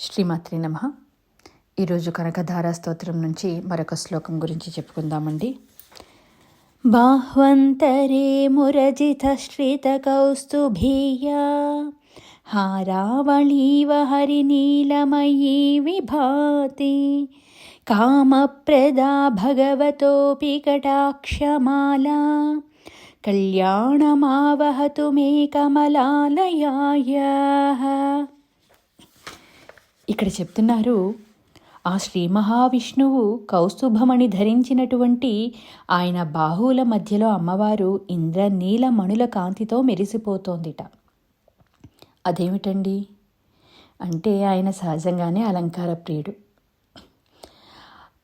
శ్రీమాత్రి నమ. ఈరోజు కనకధారా స్తోత్రం నుంచి మరొక శ్లోకం గురించి చెప్పుకుందామండి. బాహ్వంతరే మురజితశ్రితకౌస్తుభీయా హారావళీవ హరినీలమయీ విభాతి కామప్రదా భగవతోపి కటాక్షమాలా కళ్యాణమావహతు మే కమలాలయాయ. ఇక్కడ చెప్తున్నారు ఆ శ్రీ మహావిష్ణువు కౌస్తుభమణి ధరించినటువంటి ఆయన బాహువుల మధ్యలో అమ్మవారు ఇంద్రనీల మణుల కాంతితో మెరిసిపోతోందిట. అదేమిటండి? అంటే ఆయన సహజంగానే అలంకార ప్రియుడు.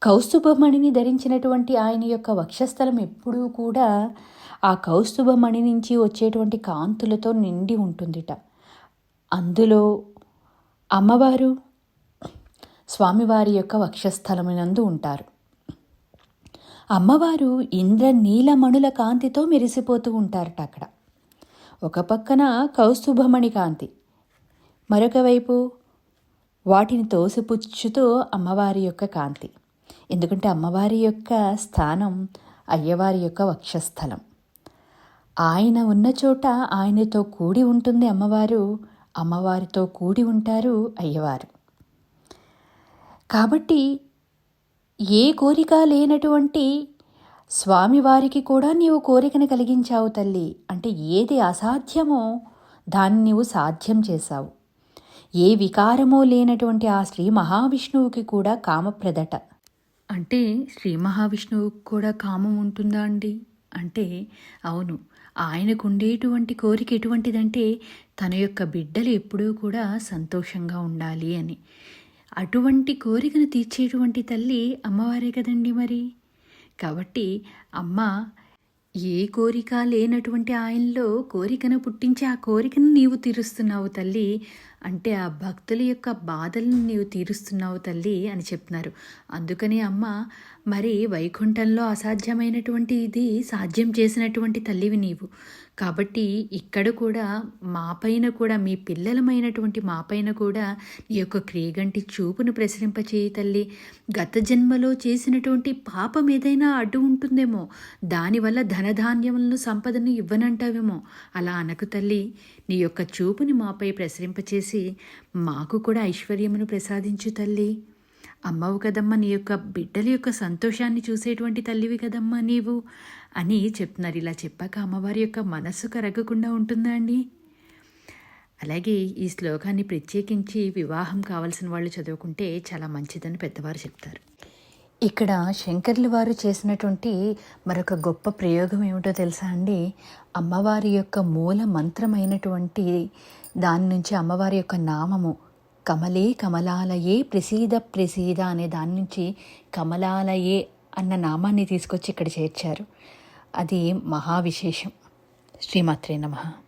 కౌస్తుభమణిని ధరించినటువంటి ఆయన యొక్క వక్షస్థలం ఎప్పుడూ కూడా ఆ కౌస్తుభమణి నుంచి వచ్చేటువంటి కాంతులతో నిండి ఉంటుందిట. అందులో అమ్మవారు స్వామివారి యొక్క వక్షస్థలమునందు ఉంటారు. అమ్మవారు ఇంద్ర నీలమణుల కాంతితో మెరిసిపోతూ ఉంటారట అక్కడ. ఒక పక్కన కౌస్తుభమణి కాంతి. మరొక వైపు వాటిని తోసిపుచ్చుతూ అమ్మవారి యొక్క కాంతి. ఎందుకంటే అమ్మవారి యొక్క స్థానం అయ్యవారి యొక్క వక్షస్థలం. ఆయన ఉన్న చోట ఆయనతో కూడి ఉంటుంది అమ్మవారు. అమ్మవారితో కూడి ఉంటారు అయ్యవారు. కాబట్టి ఏ కోరిక లేనటువంటి స్వామివారికి కూడా నీవు కోరికను కలిగించావు తల్లి. అంటే ఏది అసాధ్యమో దాన్ని నీవు సాధ్యం చేశావు. ఏ వికారమో లేనటువంటి ఆ శ్రీ మహావిష్ణువుకి కూడా కామప్రదట. అంటే శ్రీ మహావిష్ణువుకి కూడా కామం ఉంటుందా అండి? అంటే అవును ఆయనకు ఉండేటువంటి కోరిక ఎటువంటిదంటే తన యొక్క బిడ్డలు ఎప్పుడూ కూడా సంతోషంగా ఉండాలి అని. అటువంటి కోరికను తీర్చేటువంటి తల్లి అమ్మవారే కదండి మరి. కాబట్టి అమ్మ ఏ కోరిక లేనటువంటి ఆయనలో కోరికను పుట్టించి ఆ కోరికను నీవు తీరుస్తున్నావు తల్లి అంటే ఆ భక్తుల యొక్క బాధలను నీవు తీరుస్తున్నావు తల్లి అని చెప్తున్నారు. అందుకనే అమ్మ మరి వైకుంఠంలో అసాధ్యమైనటువంటి ఇది సాధ్యం చేసినటువంటి తల్లివి నీవు. కాబట్టి ఇక్కడ కూడా మా పైన కూడా మీ పిల్లలమైనటువంటి మా పైన కూడా నీ యొక్క క్రియగంటి చూపును ప్రసరింపచేయి తల్లి. గత జన్మలో చేసినటువంటి పాపం ఏదైనా అడ్డు ఉంటుందేమో దానివల్ల ధనధాన్యములను సంపదను ఇవ్వనంటావేమో. అలా అనకు తల్లి. నీ యొక్క చూపుని మాపై ప్రసరింపచేసి మాకు కూడా ఐశ్వర్యమును ప్రసాదించు తల్లి. అమ్మవు కదమ్మా నీ యొక్క బిడ్డల యొక్క సంతోషాన్ని చూసేటువంటి తల్లివి కదమ్మా నీవు అని చెప్తున్నారు ఇలా చెప్పాక అమ్మవారి యొక్క మనస్సు కరగకుండా ఉంటుందా అండి? అలాగే ఈ శ్లోకాన్ని ప్రత్యేకించి వివాహం కావలసిన వాళ్ళు చదువుకుంటే చాలా మంచిదని పెద్దవారు చెప్తారు. ఇక్కడ శంకర్లు వారు చేసినటువంటి మరొక గొప్ప ప్రయోగం ఏమిటో తెలుసా అండి? అమ్మవారి యొక్క మూల మంత్రమైనటువంటి దాని నుంచి అమ్మవారి యొక్క నామము కమలే కమలాలయే ప్రసీద ప్రసీద అనే దాని నుంచి కమలాలయే అన్న నామాన్ని తీసుకొచ్చి ఇక్కడ చేర్చారు. అది మహావిశేషం. శ్రీమాత్రే నమః.